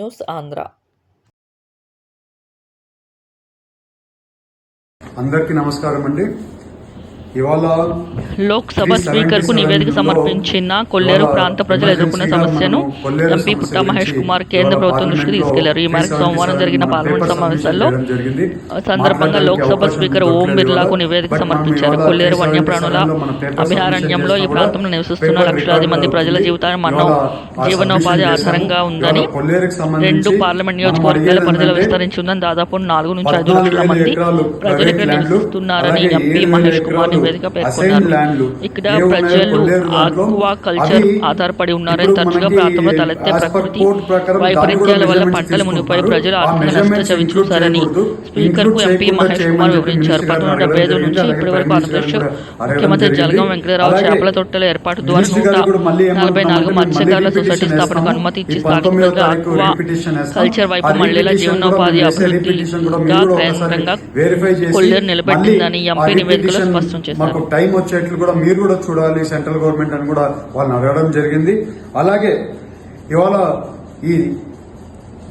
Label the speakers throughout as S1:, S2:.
S1: News Andhra
S2: అందరికీ నమస్కారం అండి
S1: లోక్సభ స్పీకర్కు నివేదిక సమర్పించిన కొల్లేరు ప్రాంత ప్రజలు ఎదుర్కొన్న సమస్యను ఎంపీ పుట్టా మహేష్ కుమార్ కేంద్ర ప్రభుత్వం దృష్టికి తీసుకెళ్ళారు. ఈ మేరకు సోమవారం జరిగిన పార్లమెంట్ సమావేశాల్లో సందర్భంగా లోక్సభ స్పీకర్ ఓం బిర్లాకు నివేదిక సమర్పించారు. కొల్లేరు వన్యప్రాణుల అభయారణ్యంలో ఈ ప్రాంతంలో నివసిస్తున్న లక్షలాది మంది ప్రజల జీవితాన్ని మన జీవనోపాధి ఆధారంగా ఉందని రెండు పార్లమెంట్ నియోజకవర్గాల పరిధిలో విస్తరించి ఉందని దాదాపు నాలుగు నుంచి ఐదు లక్షల మంది ప్రజలు ఇక్కడ నివసిస్తున్నారని ఎంపీ మహేష్ కుమార్ నివేదిక పేర్కొన్నారు. ఇక్కడ ప్రజలు ఆక్వా కల్చర్ ఆధారపడి ఉన్నారని తరచుగా ప్రాంతంలో తలెత్తే ప్రకృతి వైపరీత్యాల వల్ల పంటలు మునిగిపోయి ప్రజలు ఆర్థిక నష్ట చవి చూశారని స్పీకర్కు ఎంపీ మహేష్ కుమార్ వివరించారు. పంతొమ్మిది డెబ్బై ఐదు నుంచి ఇప్పటి వరకు ఆంధ్రప్రదేశ్ ముఖ్యమంత్రి జలగం వెంకటరావు చేపల తొట్టెల ఏర్పాటు ద్వారా నూట నలభై నాలుగు మత్స్యకారుల సొసైటీ స్థాపనకు అనుమతి ఇచ్చి స్థానికంగా ఆక్వా కల్చర్ వైపు మహిళల జీవనోపాధి అభివృద్ధిగా కేంద్రంగా కొల్లేరు నిలబెట్టిందని ఎంపీ నివేదికలో స్పష్టం
S2: మాకు టైం వచ్చేట్లు కూడా మీరు కూడా చూడాలి సెంట్రల్ గవర్నమెంట్ అని కూడా వాళ్ళని అడగడం జరిగింది. అలాగే ఇవాళ ఈ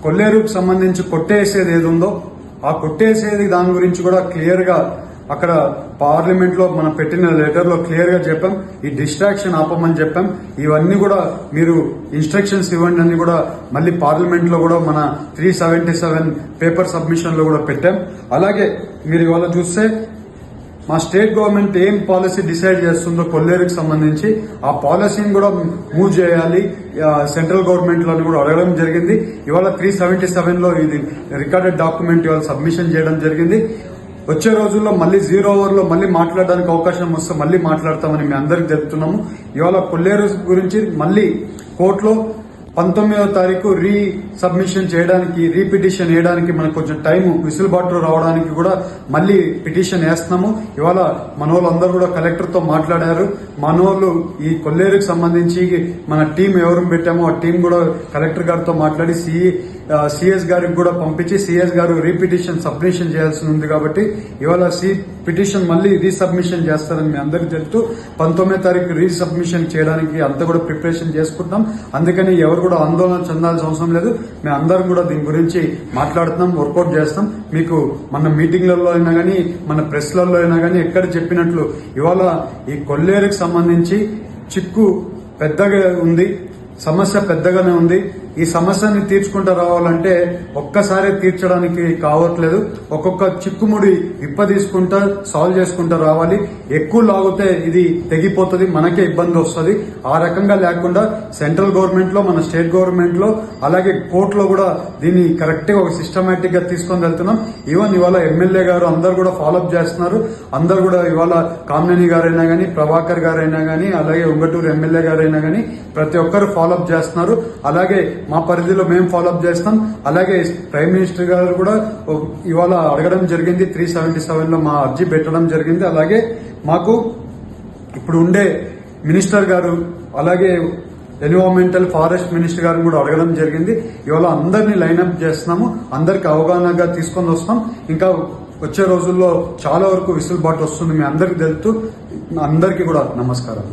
S2: కొల్లేరుకు సంబంధించి కొట్టేసేది ఏది ఉందో ఆ కొట్టేసేది దాని గురించి కూడా క్లియర్గా అక్కడ పార్లమెంట్లో మనం పెట్టిన లెటర్లో క్లియర్గా చెప్పాం. ఈ డిస్ట్రాక్షన్ ఆపమని చెప్పాం. ఇవన్నీ కూడా మీరు ఇన్స్ట్రక్షన్స్ ఇవ్వండి అని కూడా మళ్ళీ పార్లమెంట్లో కూడా మన త్రీ సెవెంటీ సెవెన్ పేపర్ సబ్మిషన్లో కూడా పెట్టాం. అలాగే మీరు ఇవాళ చూస్తే మా స్టేట్ గవర్నమెంట్ ఏం పాలసీ డిసైడ్ చేస్తుందో కొల్లేరుకి సంబంధించి ఆ పాలసీని కూడా మూవ్ చేయాలి. సెంట్రల్ గవర్నమెంట్లో కూడా అడగడం జరిగింది. ఇవాళ త్రీ సెవెంటీ సెవెన్లో ఇది రికార్డెడ్ డాక్యుమెంట్ ఇవాళ సబ్మిషన్ చేయడం జరిగింది. వచ్చే రోజుల్లో మళ్ళీ జీరో ఓవర్లో మళ్ళీ మాట్లాడడానికి అవకాశం వస్తే మళ్ళీ మాట్లాడతామని మేము అందరికి తెలుపుతున్నాము. ఇవాళ కొల్లేరు గురించి మళ్ళీ కోర్టులో పంతొమ్మిదవ తారీఖు రీ సబ్మిషన్ చేయడానికి రీపిటిషన్ వేయడానికి మనకు కొంచెం టైం విసులుబాటు రావడానికి కూడా మళ్ళీ పిటిషన్ వేస్తున్నాము. ఇవాళ మన వాళ్ళందరూ కూడా కలెక్టర్తో మాట్లాడారు. మన వాళ్ళు ఈ కొల్లేరుకి సంబంధించి మన టీం ఎవరు పెట్టామో ఆ టీం కూడా కలెక్టర్ గారితో మాట్లాడి సిఈ సిఎస్ గారికి కూడా పంపించి సిఎస్ గారు రీపిటిషన్ సబ్మిషన్ చేయాల్సి ఉంది కాబట్టి ఇవాళ సి పిటిషన్ మళ్ళీ రీసబ్మిషన్ చేస్తారని మీ అందరికి తెలుస్తూ పంతొమ్మిదో తారీఖు రీసబ్మిషన్ చేయడానికి అంతా కూడా ప్రిపరేషన్ చేసుకుంటున్నాం. అందుకని ఎవరు కూడా ఆందోళన చెందాల్సిన అవసరం లేదు. మేము అందరం కూడా దీని గురించి మాట్లాడుతున్నాం వర్కౌట్ చేస్తాం. మీకు మన మీటింగ్లలో అయినా కానీ మన ప్రెస్లలో అయినా కానీ ఎక్కడ చెప్పినట్లు ఇవాళ ఈ కొల్లేరుకు సంబంధించి చిక్కు పెద్దగా ఉంది సమస్య పెద్దగానే ఉంది. ఈ సమస్యని తీర్చుకుంటూ రావాలంటే ఒక్కసారి తీర్చడానికి కావట్లేదు. ఒక్కొక్క చిక్కుముడి విప్ప తీసుకుంటా సాల్వ్ చేసుకుంటూ రావాలి. ఎక్కువ లాగితే ఇది తెగిపోతుంది మనకే ఇబ్బంది వస్తుంది. ఆ రకంగా లేకుండా సెంట్రల్ గవర్నమెంట్లో మన స్టేట్ గవర్నమెంట్లో అలాగే కోర్టులో కూడా దీన్ని కరెక్ట్గా ఒక సిస్టమేటిక్గా తీసుకొని వెళ్తున్నాం. ఈవెన్ ఇవాళ ఎమ్మెల్యే గారు అందరు కూడా ఫాలోఅప్ చేస్తున్నారు. అందరు కూడా ఇవాళ కామినేని గారైనా గానీ ప్రభాకర్ గారైనా గానీ అలాగే ఉంగటూరు ఎమ్మెల్యే గారైనా గానీ ప్రతి ఒక్కరు ఫాలోఅప్ చేస్తున్నారు. అలాగే మా పరిధిలో మేము ఫాలోఅప్ చేస్తాం. అలాగే ప్రైమ్ మినిస్టర్ గారు కూడా ఇవాళ అడగడం జరిగింది త్రీ సెవెంటీ సెవెన్లో మా అర్జీ పెట్టడం జరిగింది. అలాగే మాకు ఇప్పుడు ఉండే మినిస్టర్ గారు అలాగే ఎన్విరాన్మెంటల్ ఫారెస్ట్ మినిస్టర్ గారు కూడా అడగడం జరిగింది. ఇవాళ అందరినీ లైన్అప్ చేస్తున్నాము. అందరికి అవగాహనగా తీసుకొని వస్తాం. ఇంకా వచ్చే రోజుల్లో చాలా వరకు విసులుబాటు వస్తుంది మీ అందరికి తెలుస్తూ అందరికీ కూడా నమస్కారం.